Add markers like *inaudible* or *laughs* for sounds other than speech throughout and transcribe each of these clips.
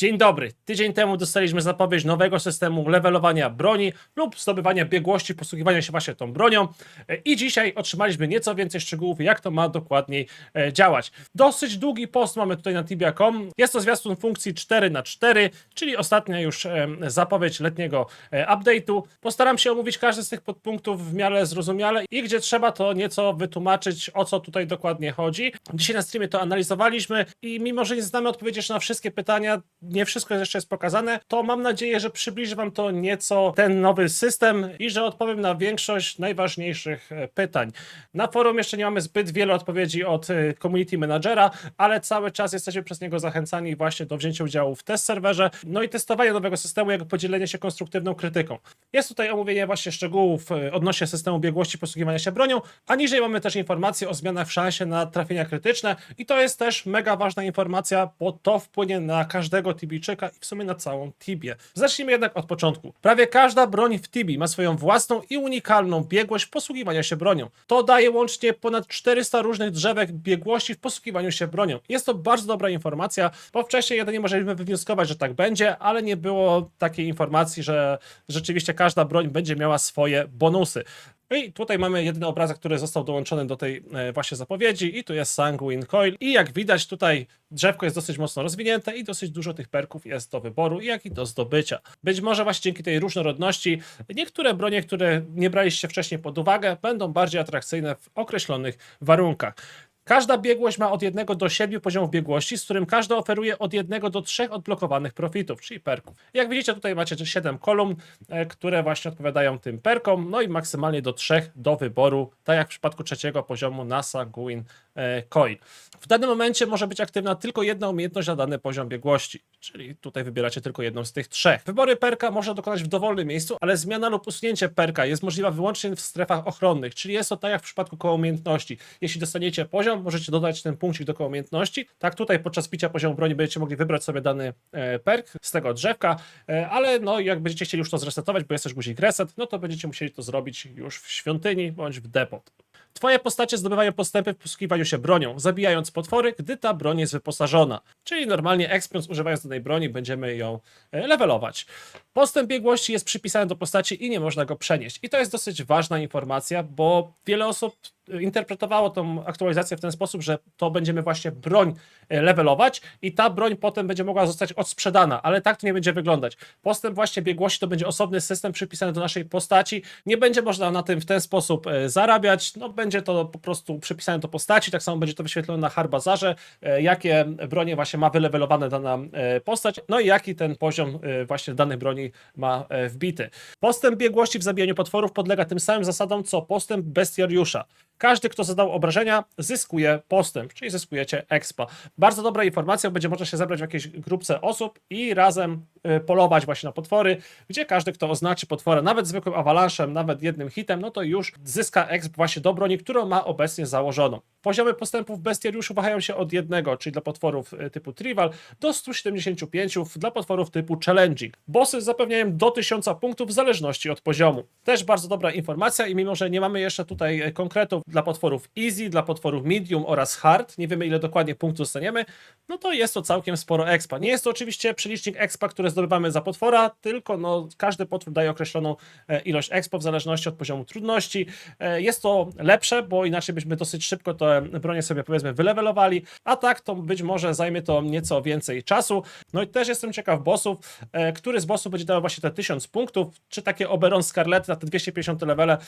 Dzień dobry. Tydzień temu dostaliśmy zapowiedź nowego systemu levelowania broni lub zdobywania biegłości, posługiwania się właśnie tą bronią. I dzisiaj otrzymaliśmy nieco więcej szczegółów, jak to ma dokładniej e, działać. Dosyć długi post mamy tutaj na tibia.com. Jest to zwiastun funkcji 4 na 4 czyli ostatnia już e, zapowiedź letniego e, update'u. Postaram się omówić każdy z tych podpunktów w miarę zrozumiale i gdzie trzeba to nieco wytłumaczyć, o co tutaj dokładnie chodzi. Dzisiaj na streamie to analizowaliśmy i mimo, że nie znamy odpowiedzi na wszystkie pytania, nie wszystko jeszcze jest pokazane, to mam nadzieję, że przybliży Wam to nieco ten nowy system i że odpowiem na większość najważniejszych e, pytań. Na forum jeszcze nie mamy zbyt wiele odpowiedzi od e, community managera, ale cały czas jesteśmy przez niego zachęcani właśnie do wzięcia udziału w test serwerze, no i testowania nowego systemu, jego podzielenie się konstruktywną krytyką. Jest tutaj omówienie właśnie szczegółów e, odnośnie systemu biegłości posługiwania się bronią, a niżej mamy też informacje o zmianach w szansie na trafienia krytyczne i to jest też mega ważna informacja, bo to wpłynie na każdego Tibijczyka i w sumie na całą Tibię. Zacznijmy jednak od początku. Prawie każda broń w Tibii ma swoją własną i unikalną biegłość posługiwania się bronią. To daje łącznie ponad 400 różnych drzewek biegłości w posługiwaniu się bronią. Jest to bardzo dobra informacja, bo wcześniej jedynie możemy wywnioskować, że tak będzie, ale nie było takiej informacji, że rzeczywiście każda broń będzie miała swoje bonusy. I tutaj mamy jedyny obrazek, który został dołączony do tej e, właśnie zapowiedzi i tu jest Sanguine Coil i jak widać tutaj drzewko jest dosyć mocno rozwinięte i dosyć dużo tych perków jest do wyboru, jak i do zdobycia. Być może właśnie dzięki tej różnorodności niektóre bronie, które nie braliście wcześniej pod uwagę, będą bardziej atrakcyjne w określonych warunkach. Każda biegłość ma od 1 do 7 poziomów biegłości, z którym każda oferuje od 1 do 3 odblokowanych profitów, czyli perków. Jak widzicie, tutaj macie 7 kolumn, e, które właśnie odpowiadają tym perkom, no i maksymalnie do 3 do wyboru, tak jak w przypadku trzeciego poziomu na Sanguine e, Coil. W danym momencie może być aktywna tylko jedna umiejętność na dany poziom biegłości, czyli tutaj wybieracie tylko jedną z tych trzech. Wybory perka można dokonać w dowolnym miejscu, ale zmiana lub usunięcie perka jest możliwa wyłącznie w strefach ochronnych, czyli jest to tak jak w przypadku koło umiejętności. Jeśli dostaniecie poziom, możecie dodać ten punkcik do koło umiejętności. Tak tutaj podczas picia poziomu broni będziecie mogli wybrać sobie dany e, perk z tego drzewka, e, ale no jak będziecie chcieli już to zresetować, bo jest też guzik reset, no to będziecie musieli to zrobić już w świątyni bądź w depot. Twoje postacie zdobywają postępy w posługiwaniu się bronią, zabijając potwory, gdy ta broń jest wyposażona. Czyli normalnie expiąc używając danej broni będziemy ją e, levelować. Postęp biegłości jest przypisany do postaci i nie można go przenieść. I to jest dosyć ważna informacja, bo wiele osób e, interpretowało tą aktualizację w ten sposób, że to będziemy właśnie broń levelować i ta broń potem będzie mogła zostać odsprzedana, ale tak to nie będzie wyglądać. Postęp właśnie biegłości to będzie osobny system przypisany do naszej postaci. Nie będzie można na tym w ten sposób e, zarabiać, no będzie to po prostu przypisane do postaci, tak samo będzie to wyświetlone na harbazarze, e, jakie bronie właśnie ma wylewelowane dana e, postać, no i jaki ten poziom e, właśnie danej broni ma e, wbity. Postęp biegłości w zabijaniu potworów podlega tym samym zasadom, co postęp bestiariusza. Każdy, kto zadał obrażenia, zyskuje postęp, czyli zyskujecie expa. Bardzo dobra informacja, będzie można się zebrać w jakiejś grupce osób i razem y, polować właśnie na potwory, gdzie każdy, kto oznaczy potwora nawet zwykłym awalanszem, nawet jednym hitem, no to już zyska exp właśnie do broni, którą ma obecnie założoną. Poziomy postępów bestiariuszu wahają się od jednego, czyli dla potworów y, typu Trival, do 175 dla potworów typu Challenging. Bossy zapewniają do 1000 punktów w zależności od poziomu. Też bardzo dobra informacja i mimo, że nie mamy jeszcze tutaj e, konkretów dla potworów Easy, dla potworów Medium oraz Hard, nie wiemy ile dokładnie punktów dostaniemy, no to jest to całkiem sporo expa. Nie jest to oczywiście przelicznik expa, które zdobywamy za potwora, tylko no, każdy potwór daje określoną e, ilość expa w zależności od poziomu trudności. E, Jest to lepsze, bo inaczej byśmy dosyć szybko te bronie sobie powiedzmy wylewelowali, a tak to być może zajmie to nieco więcej czasu. No i też jestem ciekaw bossów, e, który z bossów będzie dawał właśnie te 1000 punktów, czy takie Oberon Scarlet na te 250 levele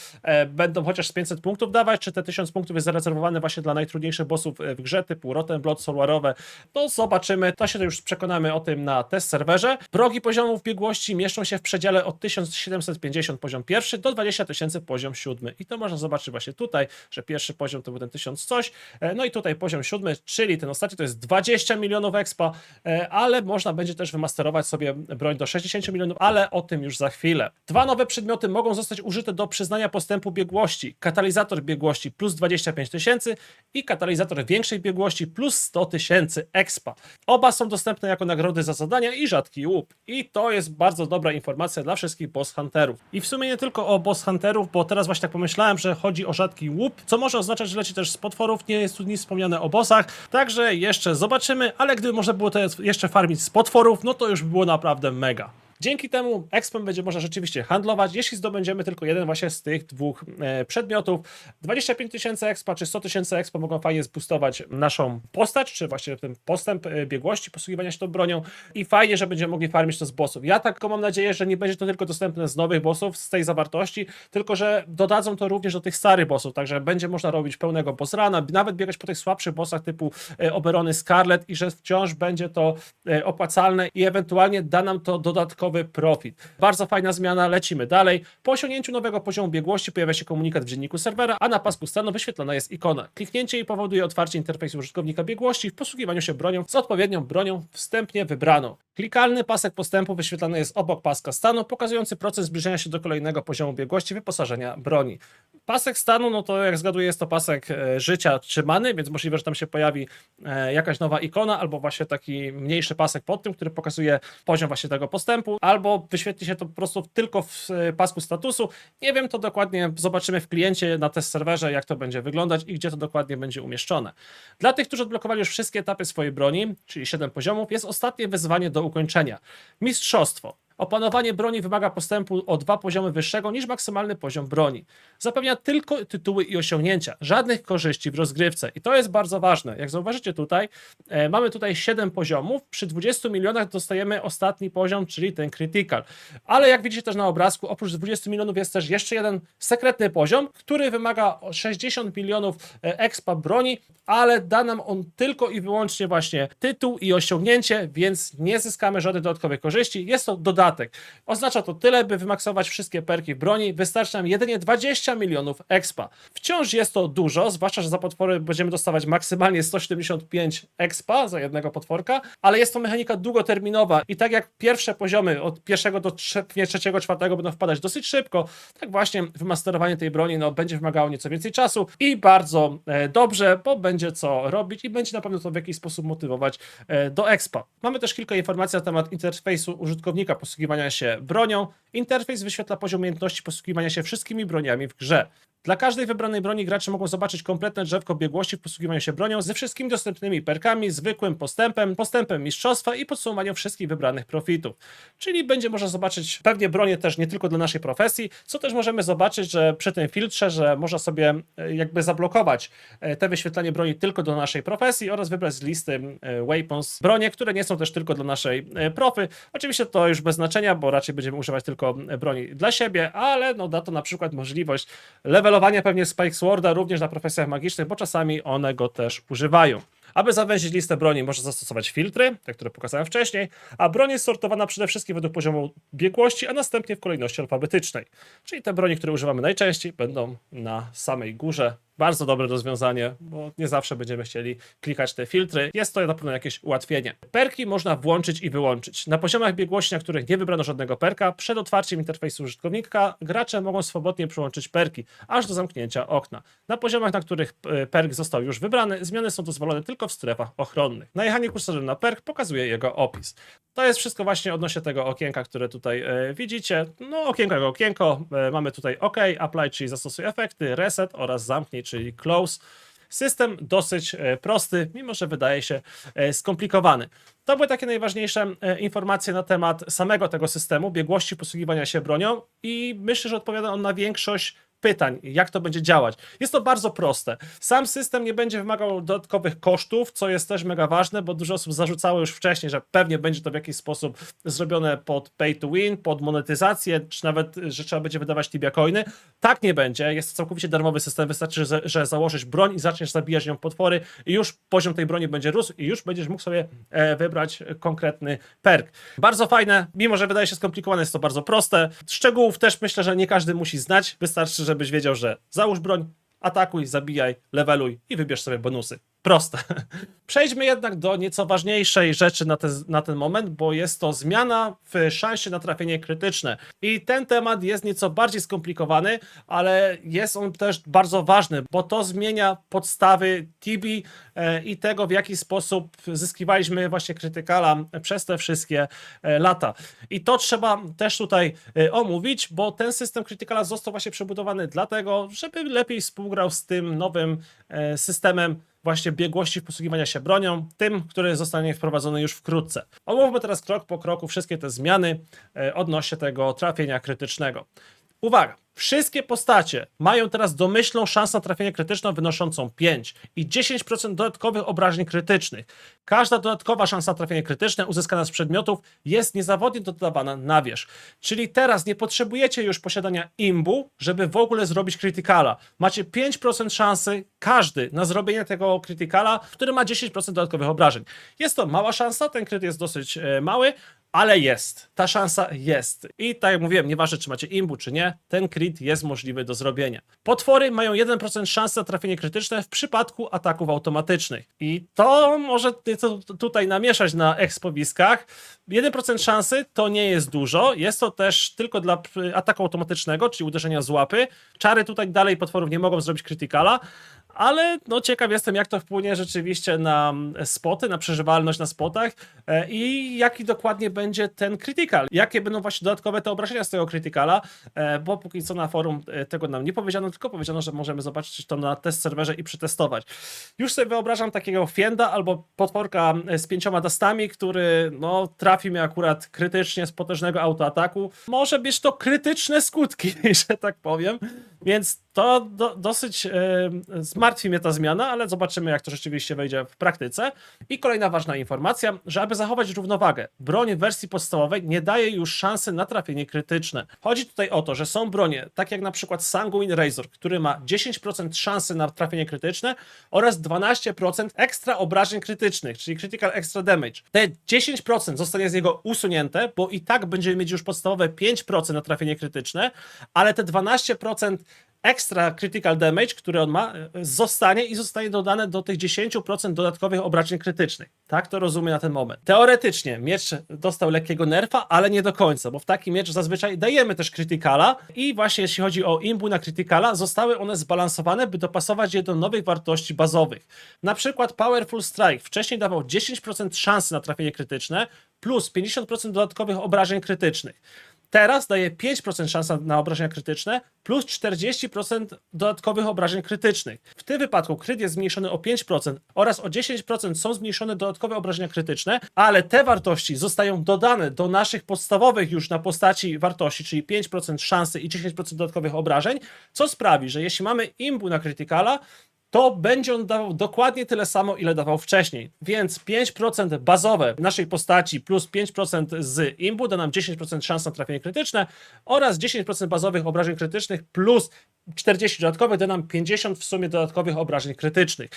będą chociaż z 500 punktów dawać, czy te 1000 punktów jest zarezerwowane właśnie dla najtrudniejszych bossów e, w grze, typu Rotten Blood, Solwarowe, to zobaczymy, to się już przekonamy o tym na test serwerze. Progi poziomów biegłości mieszczą się w przedziale od 1750 poziom pierwszy do 20 tysięcy poziom siódmy i to można zobaczyć właśnie tutaj, że pierwszy poziom to był ten 1000 coś, e, no i tutaj poziom siódmy, czyli ten ostatni to jest 20 milionów expa, e, ale można będzie też wymasterować sobie broń do 60 milionów, ale o tym już za chwilę. Dwa nowe przedmioty mogą zostać użyte do przyznania postępu biegłości. Katalizator biegłości biegłości plus 25 tysięcy i katalizator większej biegłości plus 100 tysięcy expa. Oba są dostępne jako nagrody za zadania i rzadki łup. I to jest bardzo dobra informacja dla wszystkich boss hunterów. I w sumie nie tylko o boss hunterów, bo teraz właśnie tak pomyślałem, że chodzi o rzadki łup, co może oznaczać, że leci też z potworów, nie jest tu nic wspomniane o bossach, także jeszcze zobaczymy, ale gdyby można było to jeszcze farmić z potworów, no to już by było naprawdę mega. Dzięki temu expem będzie można rzeczywiście handlować, jeśli zdobędziemy tylko jeden właśnie z tych dwóch e, przedmiotów. 25 tysięcy expa czy 100 tysięcy expa mogą fajnie zboostować naszą postać, czy właśnie ten postęp e, biegłości, posługiwania się tą bronią i fajnie, że będziemy mogli farmić to z bossów. Ja tak mam nadzieję, że nie będzie to tylko dostępne z nowych bossów, z tej zawartości, tylko że dodadzą to również do tych starych bossów, także będzie można robić pełnego boss runa, nawet biegać po tych słabszych bossach typu e, Oberony Scarlet i że wciąż będzie to opłacalne i ewentualnie da nam to dodatkowy profit. Bardzo fajna zmiana, lecimy dalej. Po osiągnięciu nowego poziomu biegłości pojawia się komunikat w dzienniku serwera, a na pasku stanu wyświetlona jest ikona. Kliknięcie jej powoduje otwarcie interfejsu użytkownika biegłości w posługiwaniu się bronią z odpowiednią bronią wstępnie wybraną. Klikalny pasek postępu wyświetlany jest obok paska stanu, pokazujący proces zbliżenia się do kolejnego poziomu biegłości wyposażenia broni. Pasek stanu, no to jak zgaduję, jest to pasek e, życia trzymany, więc możliwe, że tam się pojawi e, jakaś nowa ikona, albo właśnie taki mniejszy pasek pod tym, który pokazuje poziom właśnie tego postępu, albo wyświetli się to po prostu tylko w e, pasku statusu. Nie wiem, to dokładnie zobaczymy w kliencie na test serwerze, jak to będzie wyglądać i gdzie to dokładnie będzie umieszczone. Dla tych, którzy odblokowali już wszystkie etapy swojej broni, czyli 7 poziomów, jest ostatnie wyzwanie do ukończenia. Mistrzostwo. Opanowanie broni wymaga postępu o dwa poziomy wyższego niż maksymalny poziom broni. Zapewnia tylko tytuły i osiągnięcia, żadnych korzyści w rozgrywce. I to jest bardzo ważne. Jak zauważycie tutaj, e, mamy tutaj 7 poziomów. Przy 20 milionach dostajemy ostatni poziom, czyli ten critical. Ale jak widzicie też na obrazku, oprócz 20 milionów jest też jeszcze jeden sekretny poziom, który wymaga o 60 milionów e, expa broni, ale da nam on tylko i wyłącznie właśnie tytuł i osiągnięcie, więc nie zyskamy żadnych dodatkowych korzyści. Jest to dodatek. Oznacza to tyle, by wymaksować wszystkie perki broni. Wystarczy nam jedynie 20 milionów expa. Wciąż jest to dużo, zwłaszcza, że za potwory będziemy dostawać maksymalnie 175 expa za jednego potworka, ale jest to mechanika długoterminowa i tak jak pierwsze poziomy od pierwszego do trzeciego, czwartego będą wpadać dosyć szybko, tak właśnie wymasterowanie tej broni no, będzie wymagało nieco więcej czasu i bardzo e, dobrze, bo będzie co robić i będzie na pewno to w jakiś sposób motywować e, do expa. Mamy też kilka informacji na temat interfejsu użytkownika posługiwania się bronią. Interfejs wyświetla poziom umiejętności posługiwania się wszystkimi broniami w grze. Dla każdej wybranej broni gracze mogą zobaczyć kompletne drzewko biegłości w posługiwaniu się bronią ze wszystkimi dostępnymi perkami, zwykłym postępem, postępem mistrzostwa i podsumowaniem wszystkich wybranych profitów. Czyli będzie można zobaczyć pewnie bronię też nie tylko dla naszej profesji, co też możemy zobaczyć, że przy tym filtrze, że można sobie e, jakby zablokować e, te wyświetlanie broni tylko do naszej profesji oraz wybrać z listy e, weapons bronie, które nie są też tylko dla naszej profy. Oczywiście to już bez znaczenia, bo raczej będziemy używać tylko broni dla siebie, ale no da to na przykład możliwość levelowania pewnie Spike Sworda również na profesjach magicznych, bo czasami one go też używają. Aby zawęzić listę broni, można zastosować filtry, te, które pokazałem wcześniej, a broń jest sortowana przede wszystkim według poziomu biegłości, a następnie w kolejności alfabetycznej. Czyli te broni, które używamy najczęściej, będą na samej górze. Bardzo dobre rozwiązanie, bo nie zawsze będziemy chcieli klikać te filtry. Jest to na pewno jakieś ułatwienie. Perki można włączyć i wyłączyć. Na poziomach biegłości, na których nie wybrano żadnego perka, przed otwarciem interfejsu użytkownika gracze mogą swobodnie przyłączyć perki, aż do zamknięcia okna. Na poziomach, na których e, perk został już wybrany, zmiany są dozwolone tylko w strefach ochronnych. Najechanie kursorem na perk pokazuje jego opis. To jest wszystko właśnie odnośnie tego okienka, które tutaj e, widzicie. No, okienko jak okienko. E, mamy tutaj OK, Apply, czyli zastosuj efekty, Reset oraz Zamknij, czyli Close. System dosyć e, prosty, mimo że wydaje się e, skomplikowany. To były takie najważniejsze e, informacje na temat samego tego systemu, biegłości posługiwania się bronią i myślę, że odpowiada on na większość pytań, jak to będzie działać. Jest to bardzo proste. Sam system nie będzie wymagał dodatkowych kosztów, co jest też mega ważne, bo dużo osób zarzucało już wcześniej, że pewnie będzie to w jakiś sposób zrobione pod pay to win, pod monetyzację, czy nawet, że trzeba będzie wydawać tibia coiny. Tak nie będzie. Jest to całkowicie darmowy system. Wystarczy, że, założysz broń i zaczniesz zabijać nią potwory i już poziom tej broni będzie rósł i już będziesz mógł sobie e, wybrać konkretny perk. Bardzo fajne, mimo że wydaje się skomplikowane, jest to bardzo proste. Szczegółów też myślę, że nie każdy musi znać. Wystarczy, żebyś wiedział, że załóż broń, atakuj, zabijaj, leveluj i wybierz sobie bonusy. Proste. *laughs* Przejdźmy jednak do nieco ważniejszej rzeczy na, na ten moment, bo jest to zmiana w szansie na trafienie krytyczne. I ten temat jest nieco bardziej skomplikowany, ale jest on też bardzo ważny, bo to zmienia podstawy Tibi e, i tego, w jaki sposób zyskiwaliśmy właśnie krytykala przez te wszystkie e, lata. I to trzeba też tutaj e, omówić, bo ten system krytykala został właśnie przebudowany dlatego, żeby lepiej współgrał z tym nowym systemem właśnie biegłości posługiwania się bronią, tym, który zostanie wprowadzony już wkrótce. Omówmy teraz krok po kroku wszystkie te zmiany e, odnośnie tego trafienia krytycznego. Uwaga! Wszystkie postacie mają teraz domyślną szansę na trafienie krytyczne wynoszącą 5 i 10% dodatkowych obrażeń krytycznych. Każda dodatkowa szansa na trafienie krytyczne uzyskana z przedmiotów jest niezawodnie dodawana na wierzch. Czyli teraz nie potrzebujecie już posiadania imbu, żeby w ogóle zrobić krytykala. Macie 5% szansy każdy na zrobienie tego krytykala, który ma 10% dodatkowych obrażeń. Jest to mała szansa, ten kryt jest dosyć e, mały, ale jest. Ta szansa jest. I tak jak mówiłem, nieważne czy macie imbu czy nie, ten crit jest możliwy do zrobienia. Potwory mają 1% szansy na trafienie krytyczne w przypadku ataków automatycznych. I to może nieco tutaj namieszać na ekspowiskach. 1% szansy to nie jest dużo. Jest to też tylko dla ataku automatycznego, czyli uderzenia z łapy. Czary tutaj dalej potworów nie mogą zrobić krytykala. Ale no ciekaw jestem, jak to wpłynie rzeczywiście na mm, spoty, na przeżywalność na spotach e, i jaki dokładnie będzie ten critical. Jakie będą właśnie dodatkowe te obrażenia z tego criticala, e, bo póki co na forum e, tego nam nie powiedziano, tylko powiedziano, że możemy zobaczyć to na test serwerze i przetestować. Już sobie wyobrażam takiego Fienda albo potworka z pięcioma dastami, który no, trafi mnie akurat krytycznie z potężnego autoataku. Może mieć to krytyczne skutki, *laughs* że tak powiem, więc to do, dosyć e, zmartwi mnie ta zmiana, ale zobaczymy, jak to rzeczywiście wejdzie w praktyce. I kolejna ważna informacja, że aby zachować równowagę, broń w wersji podstawowej nie daje już szansy na trafienie krytyczne. Chodzi tutaj o to, że są bronie, tak jak na przykład Sanguine Razor, który ma 10% szansy na trafienie krytyczne oraz 12% ekstra obrażeń krytycznych, czyli critical extra damage. Te 10% zostanie z niego usunięte, bo i tak będziemy mieć już podstawowe 5% na trafienie krytyczne, ale te 12% extra critical damage, który on ma, e, zostanie i zostanie dodane do tych 10% dodatkowych obrażeń krytycznych. Tak to rozumiem na ten moment. Teoretycznie miecz dostał lekkiego nerfa, ale nie do końca, bo w taki miecz zazwyczaj dajemy też criticala i właśnie jeśli chodzi o imbu na criticala, zostały one zbalansowane, by dopasować je do nowych wartości bazowych. Na przykład Powerful Strike wcześniej dawał 10% szansy na trafienie krytyczne plus 50% dodatkowych obrażeń krytycznych. Teraz daje 5% szansa na obrażenia krytyczne plus 40% dodatkowych obrażeń krytycznych. W tym wypadku kryt jest zmniejszony o 5% oraz o 10% są zmniejszone dodatkowe obrażenia krytyczne, ale te wartości zostają dodane do naszych podstawowych już na postaci wartości, czyli 5% szansy i 10% dodatkowych obrażeń, co sprawi, że jeśli mamy imbu na krytykala, to będzie on dawał dokładnie tyle samo, ile dawał wcześniej. Więc 5% bazowe naszej postaci plus 5% z imbu da nam 10% szans na trafienie krytyczne oraz 10% bazowych obrażeń krytycznych plus 40 dodatkowych da nam 50 w sumie dodatkowych obrażeń krytycznych.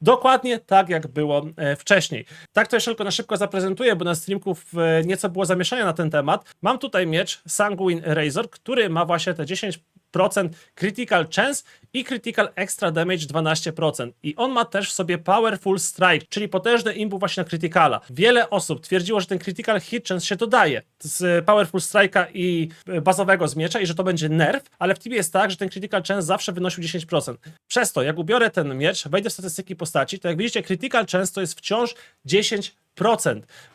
Dokładnie tak, jak było e, wcześniej. Tak to jeszcze tylko na szybko zaprezentuję, bo na streamków e, nieco było zamieszania na ten temat. Mam tutaj miecz Sanguine Razor, który ma właśnie te 10% Critical Chance i Critical Extra Damage 12%. I on ma też w sobie Powerful Strike, czyli potężne imbu właśnie na Criticala. Wiele osób twierdziło, że ten Critical Hit Chance się dodaje z Powerful Strike'a i bazowego z miecza i że to będzie nerf, ale w Tibie jest tak, że ten Critical Chance zawsze wynosił 10%. Przez to, jak ubiorę ten miecz, wejdę w statystyki postaci, to jak widzicie, Critical Chance to jest wciąż 10%.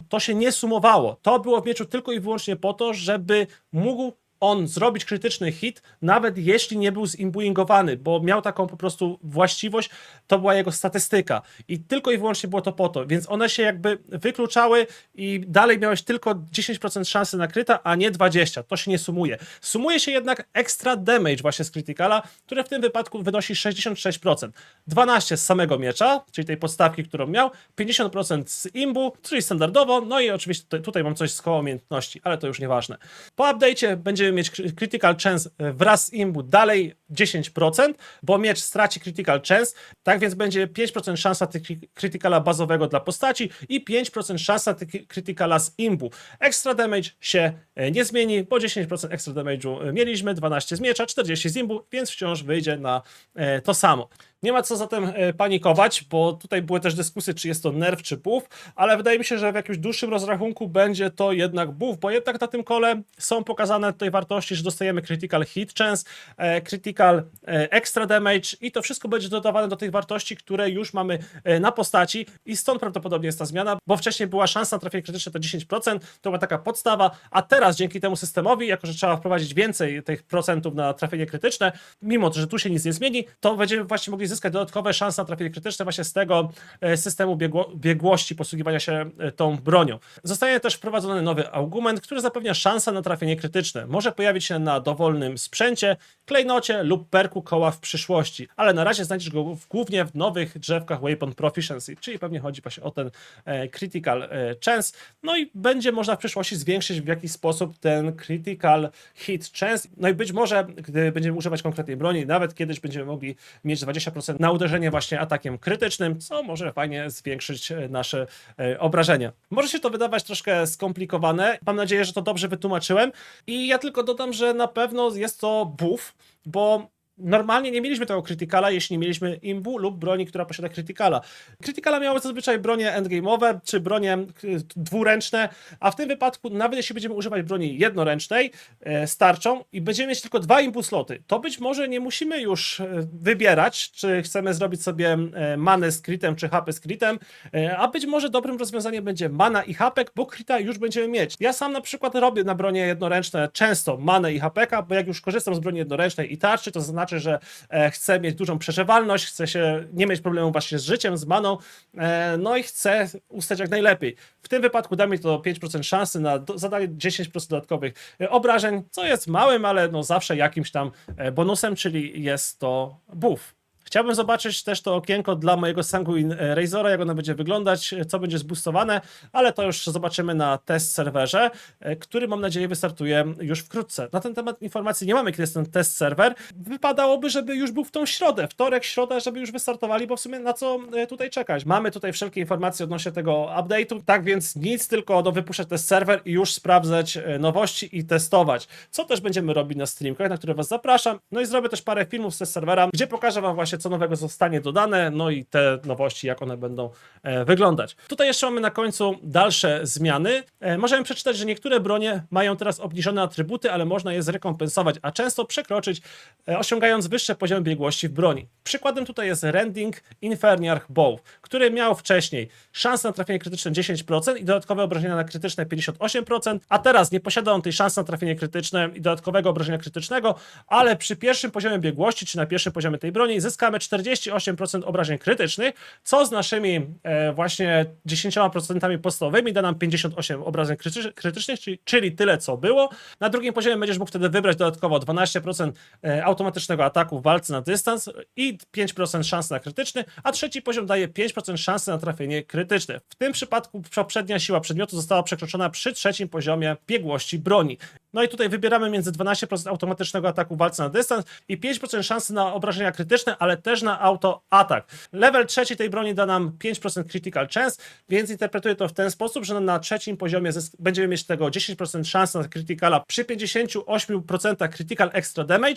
To się nie sumowało. To było w mieczu tylko i wyłącznie po to, żeby mógł on zrobić krytyczny hit, nawet jeśli nie był zimbuingowany, bo miał taką po prostu właściwość, to była jego statystyka. I tylko i wyłącznie było to po to, więc one się jakby wykluczały i dalej miałeś tylko 10% szansy na kryta, a nie 20%. To się nie sumuje. Sumuje się jednak extra damage właśnie z criticala, które w tym wypadku wynosi 66%. 12% z samego miecza, czyli tej podstawki, którą miał, 50% z imbu, czyli standardowo, no i oczywiście tutaj, tutaj mam coś z koło umiejętności, ale to już nieważne. Po update'cie mieć critical chance wraz z imbu dalej 10%, bo miecz straci critical chance, tak więc będzie 5% szansa criticala bazowego dla postaci i 5% szansa criticala z imbu. Extra damage się e, nie zmieni, bo 10% extra damage'u e, mieliśmy, 12 z miecza, 40 z imbu, więc wciąż wyjdzie na e, to samo. Nie ma co zatem e, panikować, bo tutaj były też dyskusje, czy jest to nerw, czy buff, ale wydaje mi się, że w jakimś dłuższym rozrachunku będzie to jednak buff, bo jednak na tym kole są pokazane tutaj wartości, że dostajemy critical hit chance, e, critical e, extra damage i to wszystko będzie dodawane do tych wartości, które już mamy na postaci i stąd prawdopodobnie jest ta zmiana, bo wcześniej była szansa na trafienie krytyczne to 10%, to była taka podstawa, a teraz dzięki temu systemowi, jako że trzeba wprowadzić więcej tych procentów na trafienie krytyczne, mimo że tu się nic nie zmieni, to będziemy właśnie mogli zyskać dodatkowe szanse na trafienie krytyczne właśnie z tego e, systemu biegło, biegłości posługiwania się e, tą bronią. Zostaje też wprowadzony nowy argument, który zapewnia szansę na trafienie krytyczne. Może pojawić się na dowolnym sprzęcie, klejnocie lub perku koła w przyszłości, ale na razie znajdziesz go głównie w nowych drzewkach Weapon Proficiency, czyli pewnie chodzi właśnie o ten e, critical chance, no i będzie można w przyszłości zwiększyć w jakiś sposób ten critical hit chance, no i być może, gdy będziemy używać konkretnej broni, nawet kiedyś będziemy mogli mieć 20% na uderzenie właśnie atakiem krytycznym, co może fajnie zwiększyć e, nasze e, obrażenia. Może się to wydawać troszkę skomplikowane, mam nadzieję, że to dobrze wytłumaczyłem i ja tylko dodam, że na pewno jest to buff, bo normalnie nie mieliśmy tego krytykala, jeśli nie mieliśmy imbu lub broni, która posiada krytykala. Krytykala miały zazwyczaj bronie endgame'owe czy bronie y, dwuręczne, a w tym wypadku nawet jeśli będziemy używać broni jednoręcznej e, z tarczą i będziemy mieć tylko dwa imbu sloty, to być może nie musimy już e, wybierać, czy chcemy zrobić sobie e, manę z kritem, czy HP z kritem, e, a być może dobrym rozwiązaniem będzie mana i hapek, bo krita już będziemy mieć. Ja sam na przykład robię na bronie jednoręczne często manę i hapeka, bo jak już korzystam z broni jednoręcznej i tarczy, to znaczy, że e, chcę mieć dużą przeżywalność, chcę się nie mieć problemu właśnie z życiem, z maną, e, no i chcę ustać jak najlepiej. W tym wypadku da mi to 5% szansy na zadanie 10% dodatkowych e, obrażeń, co jest małym, ale no zawsze jakimś tam bonusem, czyli jest to buff. Chciałbym zobaczyć też to okienko dla mojego Sanguine Razora, jak ono będzie wyglądać, co będzie zboostowane, ale to już zobaczymy na test serwerze, e, który mam nadzieję wystartuje już wkrótce. Na ten temat informacji nie mamy, kiedy jest ten test serwer. Wypadałoby, żeby już był w tą środę, wtorek, środa, żeby już wystartowali, bo w sumie na co e, tutaj czekać? Mamy tutaj wszelkie informacje odnośnie tego update'u, tak więc nic, tylko do wypuszczać test serwer i już sprawdzać e, nowości i testować. Co też będziemy robić na streamkach, na które was zapraszam. No i zrobię też parę filmów z test serwera, gdzie pokażę wam właśnie co nowego zostanie dodane, no i te nowości, jak one będą e, wyglądać. Tutaj jeszcze mamy na końcu dalsze zmiany. E, możemy przeczytać, że niektóre bronie mają teraz obniżone atrybuty, ale można je zrekompensować, a często przekroczyć, e, osiągając wyższe poziomy biegłości w broni. Przykładem tutaj jest Rending Inferniarch Bow, który miał wcześniej szansę na trafienie krytyczne 10% i dodatkowe obrażenia na krytyczne 58%, a teraz nie posiada on tej szansy na trafienie krytyczne i dodatkowego obrażenia krytycznego, ale przy pierwszym poziomie biegłości, czy na pierwszym poziomie tej broni, zyskamy 48% obrażeń krytycznych, co z naszymi e, właśnie 10% podstawowymi da nam 58 obrażeń krytycz- krytycznych, czyli, czyli tyle co było. Na drugim poziomie będziesz mógł wtedy wybrać dodatkowo 12% e, automatycznego ataku w walce na dystans i 5% szansy na krytyczny, a trzeci poziom daje 5% szansy na trafienie krytyczne. W tym przypadku poprzednia siła przedmiotu została przekroczona przy trzecim poziomie biegłości broni. No i tutaj wybieramy między 12% automatycznego ataku w walce na dystans i 5% szansy na obrażenia krytyczne, ale też na auto-atak. Level trzeci tej broni da nam 5% critical chance, więc interpretuję to w ten sposób, że na trzecim poziomie będziemy mieć tego 10% szans na criticala przy 58% critical extra damage,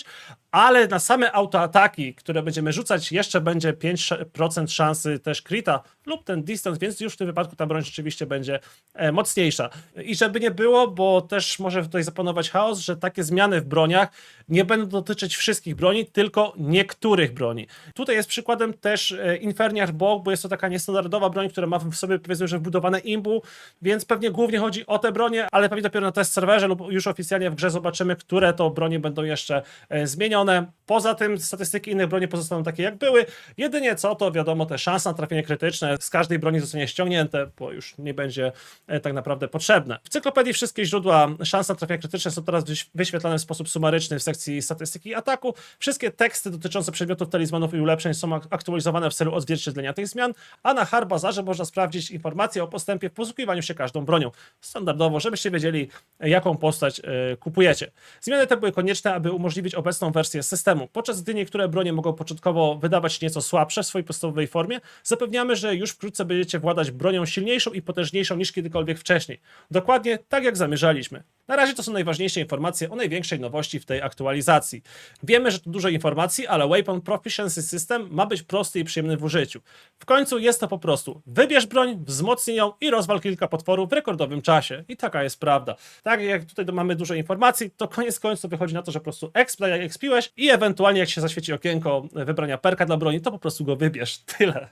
ale na same autoataki, które będziemy rzucać, jeszcze będzie 5% szansy też crita lub ten distance, więc już w tym wypadku ta broń rzeczywiście będzie e, mocniejsza. I żeby nie było, bo też może tutaj zapanować chaos, że takie zmiany w broniach nie będą dotyczyć wszystkich broni, tylko niektórych broni. Tutaj jest przykładem też e, Inferniarch Bog, bo jest to taka niestandardowa broń, która ma w sobie powiedzmy, że wbudowane imbu, więc pewnie głównie chodzi o te bronie, ale pewnie dopiero na test serwerze lub już oficjalnie w grze zobaczymy, które to bronie będą jeszcze e, zmienione. Poza tym statystyki innych broni pozostaną takie jak były. Jedynie co, to wiadomo, te szanse na trafienie krytyczne z każdej broni zostanie ściągnięte, bo już nie będzie e, tak naprawdę potrzebne. W cyklopedii wszystkie źródła szans na trafienie krytyczne są teraz wyś- wyświetlane w sposób sumaryczny w sekcji statystyki ataku. Wszystkie teksty dotyczące przedmiotów, talizmanów i ulepszeń są ak- aktualizowane w celu odzwierciedlenia tych zmian, a na Harbazarze można sprawdzić informacje o postępie w posługiwaniu się każdą bronią. Standardowo, żebyście wiedzieli, jaką postać e, kupujecie. Zmiany te były konieczne, aby umożliwić obecną wersję systemu. Podczas gdy niektóre bronie mogą początkowo wydawać się nieco słabsze w swojej podstawowej formie, zapewniamy, że już wkrótce będziecie władać bronią silniejszą i potężniejszą niż kiedykolwiek wcześniej. Dokładnie tak, jak zamierzaliśmy. Na razie to są najważniejsze informacje o największej nowości w tej aktualizacji. Wiemy, że to dużo informacji, ale Weapon Proficiency System ma być prosty i przyjemny w użyciu. W końcu jest to po prostu wybierz broń, wzmocnij ją i rozwal kilka potworów w rekordowym czasie. I taka jest prawda. Tak jak tutaj mamy dużo informacji, to koniec końców wychodzi na to, że po prostu exp jak expiłeś i ewentualnie jak się zaświeci okienko wybrania perka dla broni, to po prostu go wybierz. *laughs* Tyle.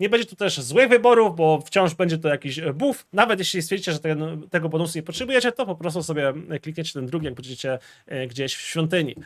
Nie będzie tu też złych wyborów, bo wciąż będzie to jakiś buff. Nawet jeśli stwierdzicie, że ten, tego bonusu nie potrzebujecie, to po prostu sobie klikniecie ten drugi, jak będziecie e, gdzieś w świątyni.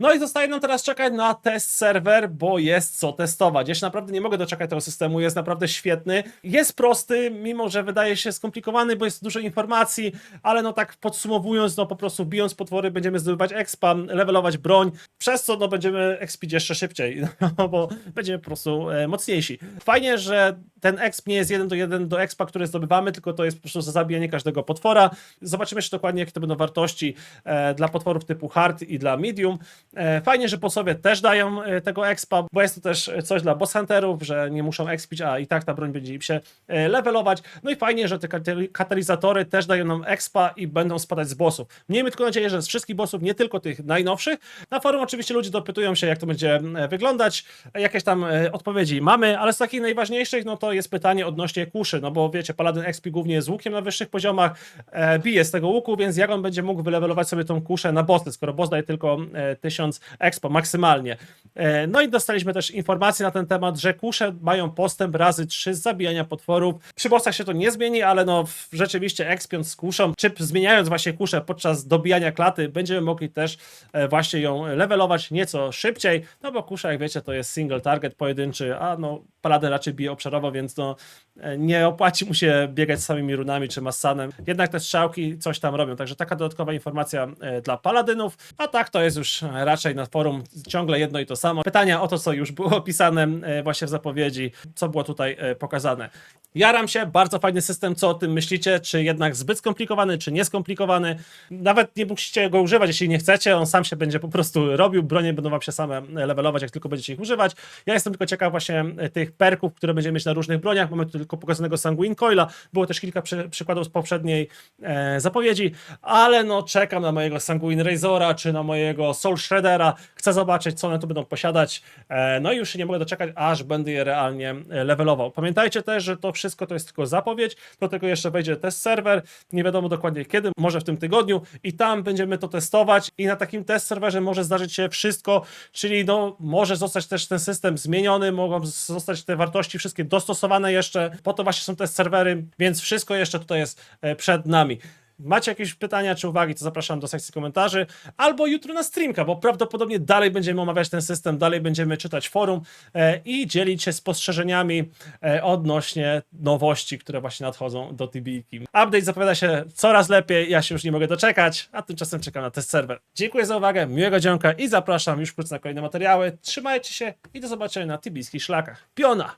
No i zostaje nam teraz czekać na test serwer, bo jest co testować. Ja się naprawdę nie mogę doczekać tego systemu, jest naprawdę świetny. Jest prosty, mimo że wydaje się skomplikowany, bo jest dużo informacji, ale no tak podsumowując, no po prostu bijąc potwory będziemy zdobywać expa, levelować broń, przez co no będziemy expić jeszcze szybciej, *laughs* no bo będziemy po prostu e, mocniejsi. Fajnie, że ten exp nie jest jeden do jeden do expa, który zdobywamy, tylko to jest po prostu za zabijanie każdego potwora. Zobaczymy jeszcze dokładnie, jakie to będą wartości e, dla potworów typu hard i dla medium. E, fajnie, że bossowie też dają e, tego expa, bo jest to też coś dla boss hunterów, że nie muszą expić, a i tak ta broń będzie im się levelować. No i fajnie, że te katali- katalizatory też dają nam expa i będą spadać z bossów. Miejmy tylko nadzieję, że z wszystkich bossów, nie tylko tych najnowszych. Na forum oczywiście ludzie dopytują się, jak to będzie wyglądać. Jakieś tam odpowiedzi mamy, ale z takich najważniejszych, no to jest pytanie odnośnie kuszy, no bo wiecie, Paladin XP głównie z łukiem na wyższych poziomach, bije z tego łuku, więc jak on będzie mógł wylewelować sobie tą kuszę na bossy, skoro boss daje tylko e, 1000 expo maksymalnie. E, no i dostaliśmy też informacje na ten temat, że kusze mają postęp razy 3 z zabijania potworów. Przy bossach się to nie zmieni, ale no rzeczywiście expiąc z kuszą, czy zmieniając właśnie kuszę podczas dobijania klaty, będziemy mogli też e, właśnie ją levelować nieco szybciej, no bo kusza, jak wiecie, to jest single target pojedynczy, a no Paladin raczej bije obszarowo, więc no e, nie opłaci mu się biegać z samymi runami czy massanem. Jednak te strzałki coś tam robią, także taka dodatkowa informacja e, dla paladynów, a tak to jest już raczej na forum ciągle jedno i to samo. Pytania o to, co już było opisane e, właśnie w zapowiedzi, co było tutaj e, pokazane. Jaram się, bardzo fajny system, co o tym myślicie, czy jednak zbyt skomplikowany, czy nieskomplikowany. Nawet nie musicie go używać, jeśli nie chcecie, on sam się będzie po prostu robił, bronie będą wam się same levelować, jak tylko będziecie ich używać. Ja jestem tylko ciekaw właśnie tych perków, które będziemy mieć na różnych broniach. Mamy tu tylko pokazanego Sanguine Coila, było też kilka przy, przykładów z poprzedniej e, zapowiedzi, ale no czekam na mojego Sanguine Razora, czy na mojego Soul Shreddera. Chcę zobaczyć, co one tu będą posiadać. E, no i już się nie mogę doczekać, aż będę je realnie e, levelował. Pamiętajcie też, że to wszystko to jest tylko zapowiedź, do tego jeszcze wejdzie test serwer, nie wiadomo dokładnie kiedy, może w tym tygodniu i tam będziemy to testować i na takim test serwerze może zdarzyć się wszystko, czyli no może zostać też ten system zmieniony, mogą zostać te wartości wszystkie dostosowane jeszcze, po to właśnie są test serwery, więc wszystko jeszcze tutaj jest e, przed nami. Macie jakieś pytania czy uwagi, to zapraszam do sekcji komentarzy, albo jutro na streamka, bo prawdopodobnie dalej będziemy omawiać ten system, dalej będziemy czytać forum e, i dzielić się spostrzeżeniami e, odnośnie nowości, które właśnie nadchodzą do TBiki. Update zapowiada się coraz lepiej, ja się już nie mogę doczekać, a tymczasem czekam na test serwer. Dziękuję za uwagę, miłego dzionka i zapraszam już wkrótce na kolejne materiały. Trzymajcie się i do zobaczenia na tibijskich szlakach. Piona!